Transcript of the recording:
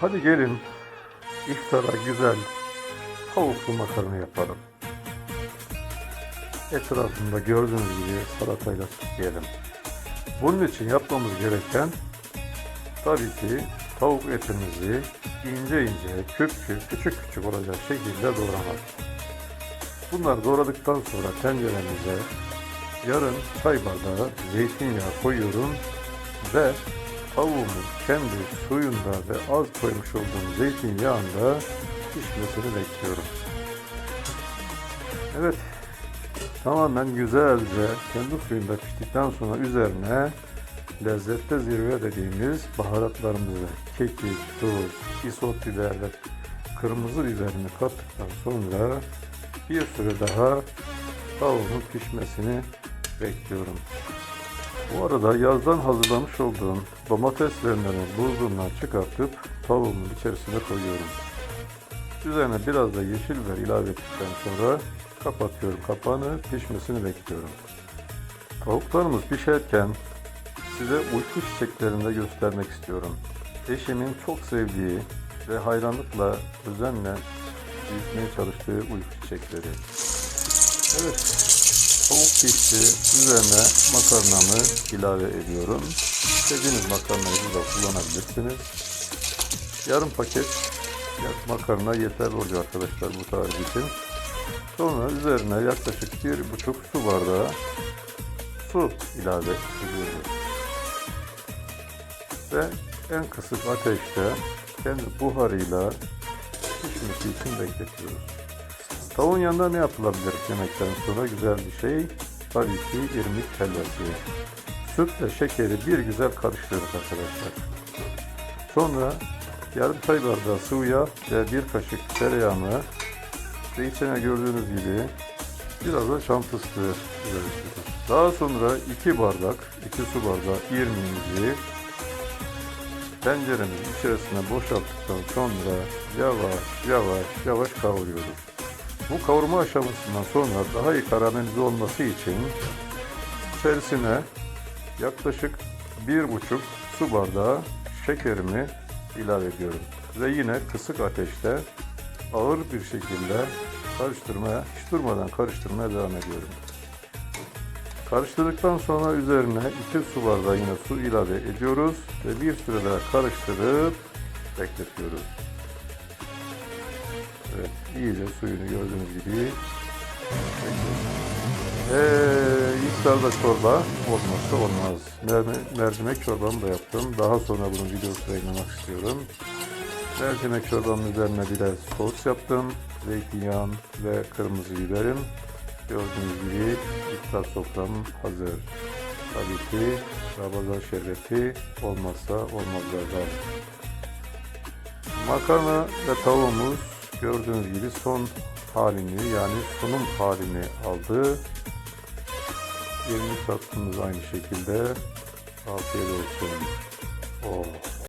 Hadi gelin iftara güzel tavuklu makarna yapalım. Etrafında gördüğünüz gibi salatayla süsleyelim. Bunun için yapmamız gereken tabii ki tavuk etimizi ince ince, küp küp, küçük küçük olacak şekilde doğramak. Bunları doğradıktan sonra tenceremize yarım çay bardağı zeytinyağı koyuyorum ve tavuğumun kendi suyunda ve az koymuş olduğum zeytinyağında pişmesini bekliyorum. Evet, tamamen güzelce kendi suyunda piştikten sonra üzerine lezzette zirve dediğimiz baharatlarımızı, kekik, tuz, isot biber kırmızı biberini kattıktan sonra bir süre daha tavuğun pişmesini bekliyorum. Bu arada yazdan hazırlamış olduğum domateslerini buzluğumdan çıkartıp tavuğumun içerisine koyuyorum. Üzerine biraz da yeşil biber ilave ettikten sonra kapatıyorum kapağını pişmesini bekliyorum. Tavuklarımız pişerken size uyku çiçeklerini de göstermek istiyorum. Eşimin çok sevdiği ve hayranlıkla özenle büyütmeye çalıştığı uyku çiçekleri. Evet, tavuk pişti. Üzerine makarnamı ilave ediyorum. İstediğiniz makarnayı da kullanabilirsiniz. Yarım paket makarna yeterli oluyor arkadaşlar bu tarif için. Sonra üzerine yaklaşık bir buçuk su bardağı su ilave ediyoruz. Ve en kısık ateşte kendi buharıyla pişmesi için bekletiyoruz. Tavuğun yanında ne yapılabilir yemekten sonra güzel bir şey? Tabii ki irmik helvası. Sütle şekeri bir güzel karıştırdık arkadaşlar. Sonra yarım çay bardağı sıvı yağ ve bir kaşık tereyağını ve içine gördüğünüz gibi biraz da şam fıstığı ilave Daha sonra iki bardak, iki su bardağı irmiğimizi tenceremizin içerisine boşalttıktan sonra yavaş yavaş yavaş kavuruyoruz. Bu kavurma aşamasından sonra daha iyi karamelize olması için içerisine yaklaşık bir buçuk su bardağı şekerimi ilave ediyorum. Ve yine kısık ateşte ağır bir şekilde karıştırmaya, hiç durmadan karıştırmaya devam ediyorum. Karıştırdıktan sonra üzerine 2 su bardağı yine su ilave ediyoruz ve bir süre daha karıştırıp bekletiyoruz. Evet, iyice suyunu gördüğünüz gibi ee, iftarda çorba olmazsa olmaz. Mercimek çorbamı da yaptım. Daha sonra bunun videosunu yayınlamak istiyorum. Mercimek çorbamın üzerine biraz sos yaptım. Zeytinyağım ve kırmızı biberim. Gördüğünüz gibi iftar sofram hazır. Tabii ki Ramazan şerbeti olmazsa olmazlardan. Makarna ve tavuğumuz gördüğünüz gibi son halini yani sunum halini aldı. Yerini tatlımız aynı şekilde. Afiyet olsun. Oh.